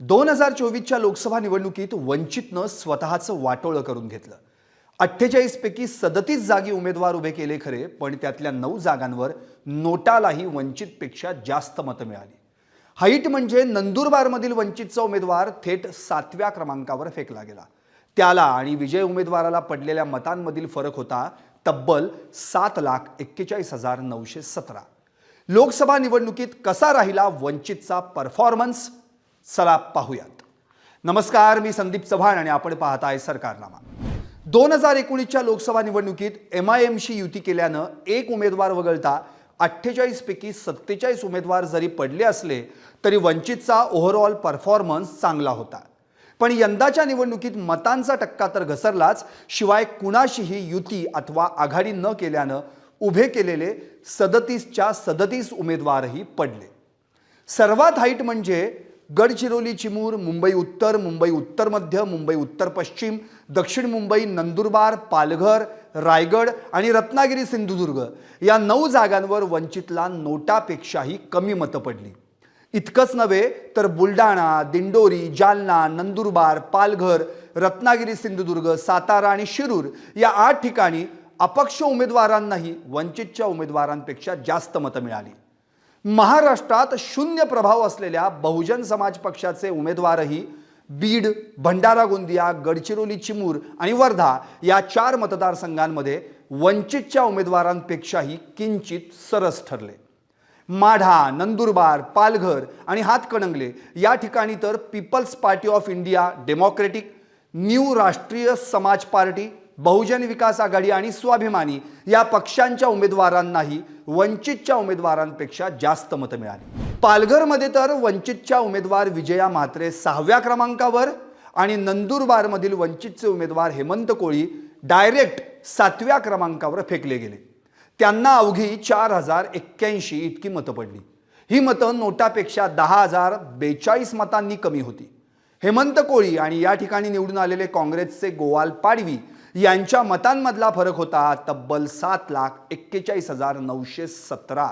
दोन हजार चोवीसच्या लोकसभा निवडणुकीत वंचितनं स्वतःचं वाटोळं करून घेतलं. अठ्ठेचाळीस पैकी सदतीस जागी उमेदवार उभे केले खरे पण त्यातल्या नऊ जागांवर नोटालाही वंचितपेक्षा जास्त मतं मिळाली. हाईट म्हणजे नंदुरबारमधील वंचितचा उमेदवार थेट सातव्या क्रमांकावर फेकला गेला. त्याला आणि विजय उमेदवाराला पडलेल्या मतांमधील फरक होता तब्बल सात लाख एक्केचाळीस हजार नऊशे सतरा. लोकसभा निवडणुकीत कसा राहिला वंचितचा परफॉर्मन्स चला पाहूयात. नमस्कार मी संदीप चव्हाण आणि आपण पाहत आहे सरकारनामा. दोन हजार एकोणीसच्या लोकसभा निवडणुकीत एम आय एमशी युती केल्यानं एक उमेदवार वगळता अठ्ठेचाळीस पैकी सत्तेचाळीस उमेदवार जरी पडले असले तरी वंचितचा ओव्हरऑल परफॉर्मन्स चांगला होता. पण यंदाच्या निवडणुकीत मतांचा टक्का तर घसरलाच शिवाय कुणाशीही युती अथवा आघाडी न केल्यानं उभे केलेले सदतीसच्या सदतीस उमेदवारही पडले. सर्वात हाईट म्हणजे गडचिरोली चिमूर मुंबई उत्तर मुंबई उत्तर मध्य मुंबई उत्तर पश्चिम दक्षिण मुंबई नंदुरबार पालघर रायगड आणि रत्नागिरी सिंधुदुर्ग या नऊ जागांवर वंचितला नोटापेक्षाही कमी मतं पडली. इतकंच नव्हे तर बुलडाणा दिंडोरी जालना नंदुरबार पालघर रत्नागिरी सिंधुदुर्ग सातारा आणि शिरूर या आठ ठिकाणी अपक्ष उमेदवारांनाही वंचितच्या उमेदवारांपेक्षा जास्त मतं मिळाली. महाराष्ट्रात शून्य प्रभाव असलेल्या बहुजन समाज पक्षाचे उमेदवारही बीड भंडारा गोंदिया गडचिरोली चिमूर आणि वर्धा या चार मतदारसंघांमध्ये वंचितच्या उमेदवारांपेक्षाही किंचित सरस ठरले. माढा नंदुरबार पालघर आणि हातकणंगले या ठिकाणी तर people's party of India democratic new Rashtriya Samaj party बहुजन विकास आघाडी आणि स्वाभिमानी या पक्षांच्या उमेदवारांनाही वंचितच्या उमेदवारांपेक्षा जास्त मतं मिळाली. पालघरमध्ये तर वंचितच्या उमेदवार विजया म्हात्रे सहाव्या क्रमांकावर आणि नंदुरबारमधील वंचितचे उमेदवार हेमंत कोळी डायरेक्ट सातव्या क्रमांकावर फेकले गेले. त्यांना अवघी चार हजार एक्क्याऐंशी इतकी मतं पडली. ही मतं नोटापेक्षा दहा हजार बेचाळीस मतांनी कमी होती. हेमंत कोळी आणि या ठिकाणी निवडून आलेले काँग्रेसचे गोवाल पाडवी यांच्या मतांमधला फरक होता तब्बल सात लाख एक्केचाळीस हजार नऊशे सतरा.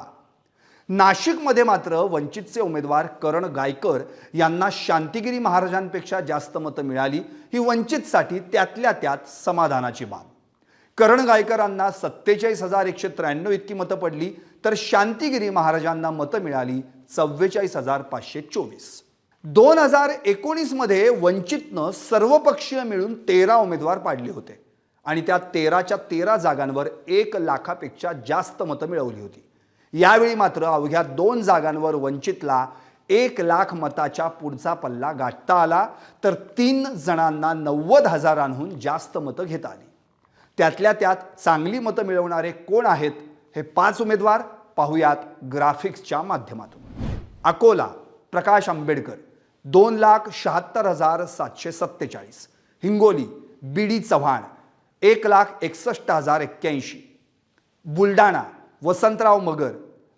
नाशिकमध्ये मात्र वंचितचे उमेदवार करण गायकर यांना शांतिगिरी महाराजांपेक्षा जास्त मतं मिळाली. ही वंचितसाठी त्यातल्या त्यात समाधानाची बाब. करण गायकरांना सत्तेचाळीस हजार एकशे त्र्याण्णव इतकी मतं पडली तर शांतिगिरी महाराजांना मतं मिळाली चव्वेचाळीस हजार पाचशे चोवीस. दोन हजार एकोणीसमध्ये वंचितनं सर्वपक्षीय मिळून तेरा उमेदवार पाडले होते. आणि त्या तेराच्या तेरा जागांवर एक लाखापेक्षा जास्त मतं मिळवली होती. यावेळी मात्र अवघ्या दोन जागांवर वंचितला एक लाख मताच्या पुढचा पल्ला गाठता आला तर तीन जणांना नव्वद हजारांहून जास्त मतं घेता आली. त्यातल्या त्यात चांगली मतं मिळवणारे कोण आहेत हे पाच उमेदवार पाहुयात ग्राफिक्सच्या माध्यमातून. अकोला प्रकाश आंबेडकर दोन लाख शहात्तर हजार सातशे सत्तेचाळीस. हिंगोली बी डी चव्हाण एक लाख एकसष्ट हजार एक्क्याऐंशी. बुलडाणा वसंतराव मगर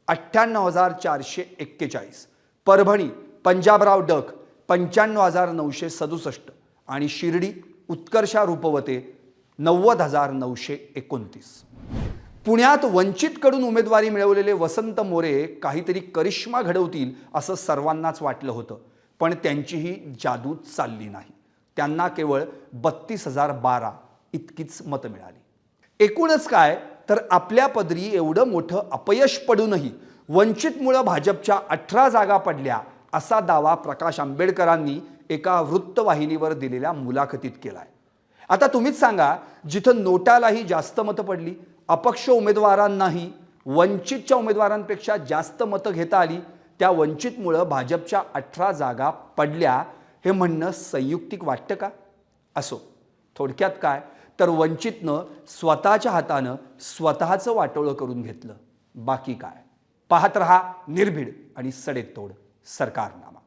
अठ्ठ्याण्णव हजार चारशे एक्केचाळीस. परभणी पंजाबराव डक पंच्याण्णव हजार नऊशे सदुसष्ट. आणि शिर्डी उत्कर्षा रूपवते नव्वद हजार नऊशे एकोणतीस. पुण्यात वंचितकडून उमेदवारी मिळवलेले वसंत मोरे काहीतरी करिश्मा घडवतील असं सर्वांनाच वाटलं होतं पण त्यांचीही जादू चालली नाही. त्यांना केवळ बत्तीस हजार बारा इतकीच मतं मिळाली. एकूणच काय? तर आपल्या पदरी एवढं मोठं अपयश पडूनही वंचितमुळं भाजपच्या अठरा जागा पडल्या असा दावा प्रकाश आंबेडकरांनी एका वृत्तवाहिनीवर दिलेल्या मुलाखतीत केला आहे आता तुम्हीच सांगा जिथं नोटालाही जास्त मतं पडली अपक्ष उमेदवारांनाही वंचितच्या उमेदवारांपेक्षा जास्त मतं घेता आली त्या वंचितमुळं भाजपच्या अठरा जागा पडल्या हे म्हणणं संयुक्तिक वाटतं का? असो थोडक्यात काय? तर वंचितनं स्वतःच्या हातानं स्वतःचं वाटोळं करून घेतलं. बाकी काय? पाहत रहा निर्भीड आणि सडेतोड सरकारनामा.